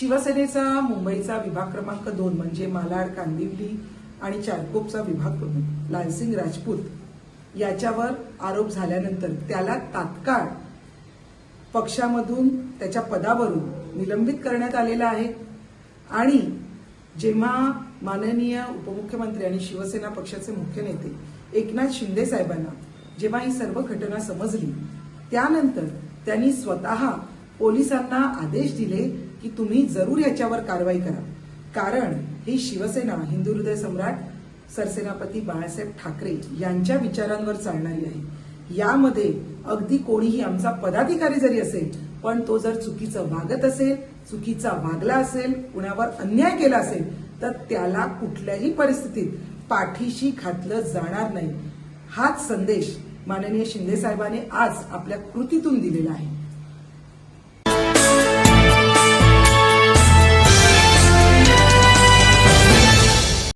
शिवसेनेचा मुंबईचा विभाग क्रमांक दोन म्हणजे मालाड कांदिवली आणि चारकोपचा विभाग प्रमुख लालसिंग राजपूत याच्यावर आरोप झाल्यानंतर त्याला तात्काळ पक्षामधून त्याच्या पदावरून निलंबित करण्यात आलेलं आहे. आणि जेव्हा माननीय उपमुख्यमंत्री आणि शिवसेना पक्षाचे मुख्य नेते एकनाथ शिंदे साहेबांना जेव्हा ही सर्व घटना समजली त्यानंतर त्यांनी स्वतः पोलिसांना आदेश दिले की तुम्ही जरूर याच्यावर कारवाई करा. कारण ही शिवसेना हिंदू हृदय सम्राट सरसेनापती बाळासाहेब ठाकरे यांच्या विचारांवर चालणारी आहे. यामध्ये अगदी कोणीही आमचा पदाधिकारी जरी असेल पण तो जर चुकीचं वागत असेल चुकीचा वागला असेल कुणावर अन्याय केला असेल तर त्याला कुठल्याही परिस्थितीत पाठीशी घातलं जाणार नाही. हाच संदेश माननीय शिंदे साहेबांनी आज आपल्या कृतीतून दिलेला आहे.